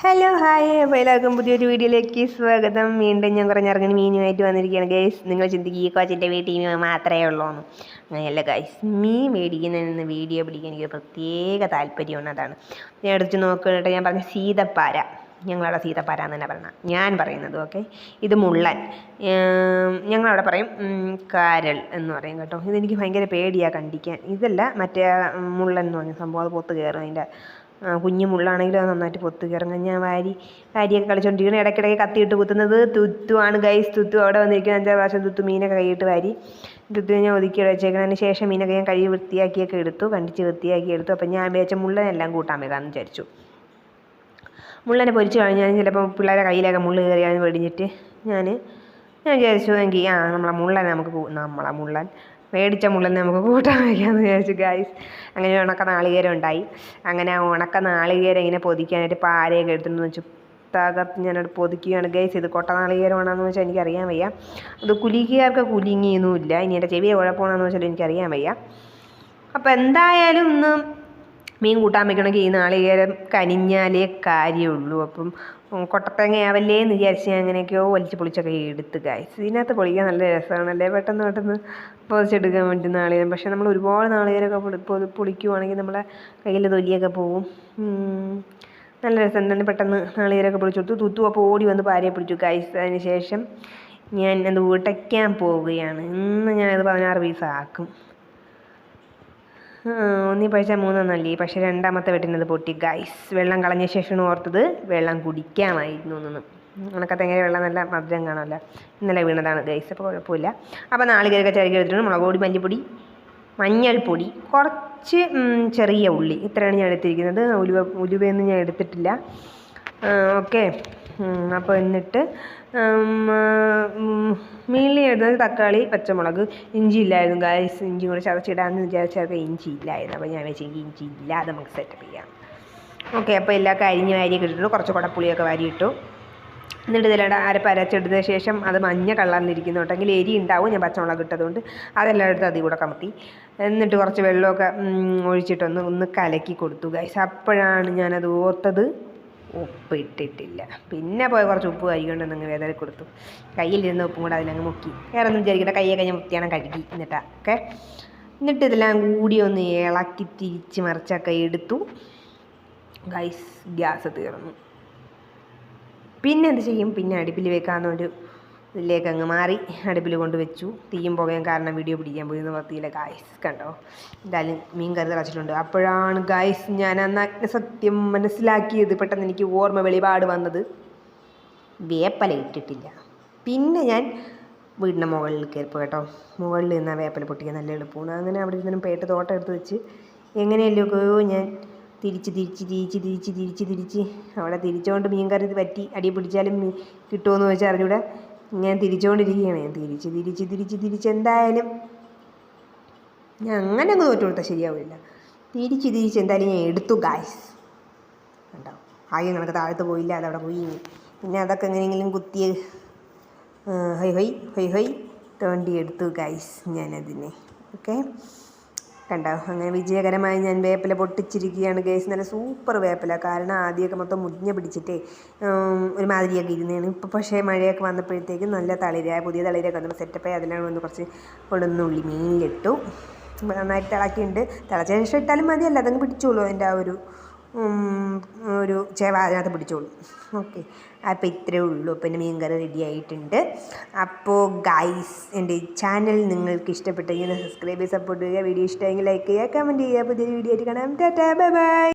Hello hi അപ്പോൾ എല്ലാവർക്കും പുതിയൊരു വീഡിയോയിലേക്ക് സ്വാഗതം. വീണ്ടും ഞാൻ കുറഞ്ഞിറങ്ങി മീനുമായിട്ട് വന്നിരിക്കുകയാണ്. ഗൈസ് നിങ്ങൾ ചിന്തിക്കുക ഈ കോച്ചിന്റെ വീട്ടിൽ മീൻ മാത്രമേ ഉള്ളൂ എന്ന് അങ്ങനെയല്ല ഗൈസ് മീൻ മേടിക്കുന്നതിൽ നിന്ന് വീഡിയോ പിടിക്കാൻ എനിക്ക് പ്രത്യേക താല്പര്യമാണ് അതാണ് ഞാൻ എടുത്ത് നോക്കിയിട്ട് ഞാൻ പറഞ്ഞ സീതപ്പാര. ഞങ്ങളവിടെ സീതപ്പാര എന്ന് തന്നെ പറയണം ഞാൻ പറയുന്നത് ഓക്കെ ഇത് മുള്ളൻ. ഞങ്ങളവിടെ പറയും കാരൽ എന്ന് പറയും കേട്ടോ. ഇതെനിക്ക് ഭയങ്കര പേടിയാണ് കണ്ടിക്കാൻ. ഇതല്ല മറ്റേ മുള്ളൻ എന്ന് പറഞ്ഞ സംഭവം. അത് പൊത്ത് കയറും അതിന്റെ കുഞ്ഞു മുള്ളാണെങ്കിലും അത് നന്നായിട്ട് പൊത്ത്. കയറും ഞാൻ വാരി വാരിയൊക്കെ കളിച്ചോണ്ടിരിക്കണ ഇടയ്ക്കിടയ്ക്ക് കത്തിയിട്ട് കുത്തുന്നത് തുത്തുവാണ് ഗൈസ് തുത്തു അവിടെ വന്നിരിക്കുന്ന അഞ്ചാറ് പ്രാവശ്യം തുത്തു മീനൊക്കെ കൈയിട്ട് വാരി. തുത്തു ഞാൻ ഒതുക്കി വെച്ചേക്കുന്നതിന് ശേഷം മീനൊക്കെ ഞാൻ കഴുകി വൃത്തിയാക്കിയൊക്കെ എടുത്തു. കണ്ടിച്ച് വൃത്തിയാക്കി എടുത്തു. അപ്പം ഞാൻ വിചാരിച്ച മുള്ളനെല്ലാം കൂട്ടാൻ വെക്കാമെന്ന് വിചാരിച്ചു. മുള്ളനെ പൊരിച്ച് കഴിഞ്ഞാൽ ചിലപ്പോൾ പിള്ളേരെ കയ്യിലൊക്കെ മുള്ള് കയറിയാൽ വെടിഞ്ഞിട്ട് ഞാൻ ഞാൻ വിചാരിച്ചു എങ്കിൽ ആ നമ്മളെ മുള്ളനെ നമുക്ക് നമ്മളെ മുള്ളൻ മേടിച്ച മുള്ളിൽ നമുക്ക് കൂട്ടാൻ വയ്ക്കാമെന്ന് വിചാരിച്ചു ഗായ്സ് അങ്ങനെ ഉണക്ക നാളികേരം ഉണ്ടായി. അങ്ങനെ ആ ഉണക്ക നാളികേരം ഇങ്ങനെ പൊതിക്കാനായിട്ട് പാരയൊക്കെ എടുത്തിട്ട് വെച്ചു തകർത്ത് ഞാനത് പൊതിക്കുകയാണ്. ഗൈസ് ഇത് കൊട്ട നാളികേരമാണെന്ന് വെച്ചാൽ എനിക്കറിയാൻ വയ്യ. അത് കുലുക്കിയാർക്ക് കുലുങ്ങിയൊന്നുമില്ല. ഇനി എന്റെ ചെവിയെ കുഴപ്പമാണെന്ന് വെച്ചാൽ എനിക്കറിയാൻ വയ്യ. അപ്പോൾ എന്തായാലും ഇന്ന് മീൻ കൂട്ടാൻ വയ്ക്കണമെങ്കിൽ ഈ നാളികേരം കനിഞ്ഞാലേ കാര്യമുള്ളൂ. അപ്പം ഉം, കൊട്ടത്തേങ്ങയാവല്ലേ എന്ന് വിചാരിച്ച് ഞാൻ അങ്ങനെയൊക്കെയോ വലിച്ച് പൊളിച്ചൊക്കെ എടുത്ത് കായ്ച്ച് ഇതിനകത്ത് പൊളിക്കാൻ നല്ല രസമാണല്ലേ പെട്ടെന്ന് പെട്ടെന്ന് പൊതിച്ചെടുക്കാൻ വേണ്ടി നാളികേരം. പക്ഷേ നമ്മൾ ഒരുപാട് നാളികേരമൊക്കെ പൊളി പൊളിക്കുവാണെങ്കിൽ നമ്മളെ കയ്യിൽ തൊലിയൊക്കെ പോവും. നല്ല രസം. തന്നെ പെട്ടെന്ന് നാളികേരമൊക്കെ പൊളിച്ചു കൊടുത്തു. തുത്തു അപ്പോൾ ഓടി വന്ന് പാരയെ പിടിച്ചു കായ്ച്ച് അതിന് ശേഷം ഞാൻ അത് ഉടയ്ക്കാൻ പോവുകയാണ്. ഇന്ന് ഞാനത് പതിനാറ് പീസ് ആക്കും ഒന്നി പഴിച്ചാൽ മൂന്നെണ്ണല്ലേ പക്ഷേ രണ്ടാമത്തെ വെട്ടിനത് പൊട്ടി. ഗൈസ് വെള്ളം കളഞ്ഞ ശേഷമാണ് ഓർത്തത്. വെള്ളം കുടിക്കാമായിരുന്നു എന്ന് ഉണക്കത്തെങ്ങനെ വെള്ളം നല്ല മധുരം കാണാമല്ലോ. ഇന്നലെ വീണതാണ് ഗൈസ് അപ്പോൾ കുഴപ്പമില്ല. അപ്പോൾ നാളികേരൊക്കെ ചിരകി എടുത്തിട്ടുണ്ട്. മുളക് പൊടി മല്ലിപ്പൊടി മഞ്ഞൾപ്പൊടി കുറച്ച് ചെറിയ ഉള്ളി. ഇത്രയാണ് ഞാൻ എടുത്തിരിക്കുന്നത്. ഉലുവ ഉലുവയൊന്നും ഞാൻ എടുത്തിട്ടില്ല. ഓക്കെ. അപ്പോൾ എന്നിട്ട് മീനിൽ ഇടുന്നത് തക്കാളി പച്ചമുളക് ഇഞ്ചി ഇല്ലായിരുന്നു ഗായ്സ് ഇഞ്ചി കൂടെ ചതച്ചിടാമെന്ന് വിചാരിച്ചപ്പോൾ ഇഞ്ചി ഇല്ലായിരുന്നു. അപ്പോൾ ഞാൻ വെച്ചെങ്കിൽ ഇഞ്ചി ഇല്ലാതെ നമുക്ക് സെറ്റപ്പ് ചെയ്യാം. ഓക്കെ അപ്പോൾ എല്ലാം കരിഞ്ഞ് വാരിയൊക്കെ ഇട്ടിട്ടു കുറച്ച് കുടപ്പുളിയൊക്കെ വാരിയിട്ടു. എന്നിട്ട് ഇതിലൂടെ അരപ്പ് അരച്ചെടുത്ത ശേഷം അത് മഞ്ഞ കള്ളാന്നിരിക്കുന്നു കേട്ടെങ്കിൽ എരി ഉണ്ടാവും ഞാൻ പച്ചമുളക് ഇട്ടതുകൊണ്ട്. അതെല്ലാം എടുത്ത് അതിൽ കൂടെ കമത്തി. എന്നിട്ട് കുറച്ച് വെള്ളമൊക്കെ ഒഴിച്ചിട്ടൊന്ന് ഒന്ന് കലക്കി കൊടുത്തു ഗൈസ് അപ്പോഴാണ് ഞാനത് ഓർത്തത്. ഉപ്പ് ഇട്ടിട്ടില്ല പിന്നെ പോയി കുറച്ച് ഉപ്പ് കഴിക്കൊണ്ട് നിങ്ങൾ വേദന കൊടുത്തു. കയ്യിലിരുന്ന ഉപ്പും കൂടെ അതിലങ്ങ് മുക്കി. വേറെ ഒന്നും വിചാരിക്കട്ടെ കയ്യൊക്കെ ഞാൻ മുത്തിയാണ് കഴുകി എന്നിട്ടാ. ഓക്കെ? എന്നിട്ട് ഇതെല്ലാം കൂടി ഒന്ന് ഇളക്കി തിരിച്ച് മറിച്ചൊക്കെ എടുത്തു. ഗൈസ് ഗ്യാസ് തീർന്നു. പിന്നെ എന്ത് ചെയ്യും? പിന്നെ അടുപ്പിൽ വെക്കാമെന്നൊരു ഇതിലേക്ക് അങ്ങ് മാറി അടുപ്പിൽ കൊണ്ട് വെച്ചു. തീയും പുകയും കാരണം വീഡിയോ പിടിക്കാൻ പോയി എന്ന് ഗായ്സ് കണ്ടോ? എന്തായാലും മീൻ കറി തിളച്ചിട്ടുണ്ട്. അപ്പോഴാണ് ഗായ്സ് ഞാൻ അന്ന് സത്യം മനസ്സിലാക്കിയത്. പെട്ടെന്ന് എനിക്ക് ഓർമ്മ വെളിപാട് വന്നത്. വേപ്പല ഇട്ടിട്ടില്ല. പിന്നെ ഞാൻ വീടിന്റെ മുകളിൽ കയറിപ്പോ കേട്ടോ. മുകളിൽ നിന്ന് വേപ്പല പൊട്ടിക്കാൻ നല്ല എളുപ്പമാണ്. അങ്ങനെ അവിടെ ഇരുന്നും പേട്ട് തോട്ടം എടുത്ത് വെച്ച് എങ്ങനെയല്ലൊക്കെയോ ഞാൻ തിരിച്ച് തിരിച്ച് തിരിച്ച് തിരിച്ച് തിരിച്ച് തിരിച്ച് അവിടെ തിരിച്ചുകൊണ്ട് മീൻ കറി പറ്റി. അടി പിടിച്ചാലും കിട്ടുമോ എന്ന് ചോദിച്ചാൽ അറിഞ്ഞൂടെ. ഞാൻ തിരിച്ചുകൊണ്ടിരിക്കുകയാണ് ഞാൻ തിരിച്ച് തിരിച്ച് തിരിച്ച് തിരിച്ച് എന്തായാലും ഞാൻ അങ്ങനെ അങ്ങ് തോറ്റു കൊടുത്താൽ ശരിയാവില്ല. തിരിച്ച് തിരിച്ച് എന്തായാലും ഞാൻ എടുത്തു ഗായ്സ് കണ്ടോ? ആകെ കണക്ക് താഴത്ത് പോയില്ല അതവിടെ പോയി. പിന്നെ അതൊക്കെ എങ്ങനെയെങ്കിലും കുത്തിയ ഹൈ ഹൈ ഹൈ ഹൊയ് തോണ്ടി എടുത്തു ഗൈസ് ഞാനതിനെ. ഓക്കെ കണ്ടോ? അങ്ങനെ വിജയകരമായി ഞാൻ വേപ്പില പൊട്ടിച്ചിരിക്കുകയാണ്. ഗേസ് നല്ല സൂപ്പർ വേപ്പില. കാരണം ആദ്യമൊക്കെ മൊത്തം മുഞ്ഞ പിടിച്ചിട്ടേ ഒരു ഒരുമാതിരിയൊക്കെ ഇരുന്നതാണ് ഇപ്പോൾ പക്ഷേ മഴയൊക്കെ വന്നപ്പോഴത്തേക്കും നല്ല തളിര പുതിയ തളിരൊക്കെ വന്നപ്പോൾ സെറ്റപ്പായി അതിനാണ് വന്ന് കുറച്ച് കൊടുന്നുള്ളി മീനിലിട്ടു നന്നായിട്ട് തിളക്കിയിട്ടുണ്ട്. തിളച്ച ശേഷം ഇട്ടാലും മതിയല്ല. അതങ്ങ് പിടിച്ചോളൂ അതിന്റെ ആ ഒരു ഒരു ചേവ അതിനകത്ത് പിടിച്ചോളൂ. ഓക്കെ. അപ്പോൾ ഇത്രയേ ഉള്ളൂ. പിന്നെ മീൻ കറി റെഡി ആയിട്ടുണ്ട്. അപ്പോൾ ഗൈസ് എന്റെ ചാനൽ നിങ്ങൾക്ക് ഇഷ്ടപ്പെട്ടെങ്കിൽ സബ്സ്ക്രൈബ് ചെയ്ത് സപ്പോർട്ട് ചെയ്യുക. വീഡിയോ ഇഷ്ടമെങ്കിൽ ലൈക്ക് ചെയ്യുക കമന്റ് ചെയ്യുക. പുതിയൊരു വീഡിയോ ആയിട്ട് കാണാം. Tata bye bye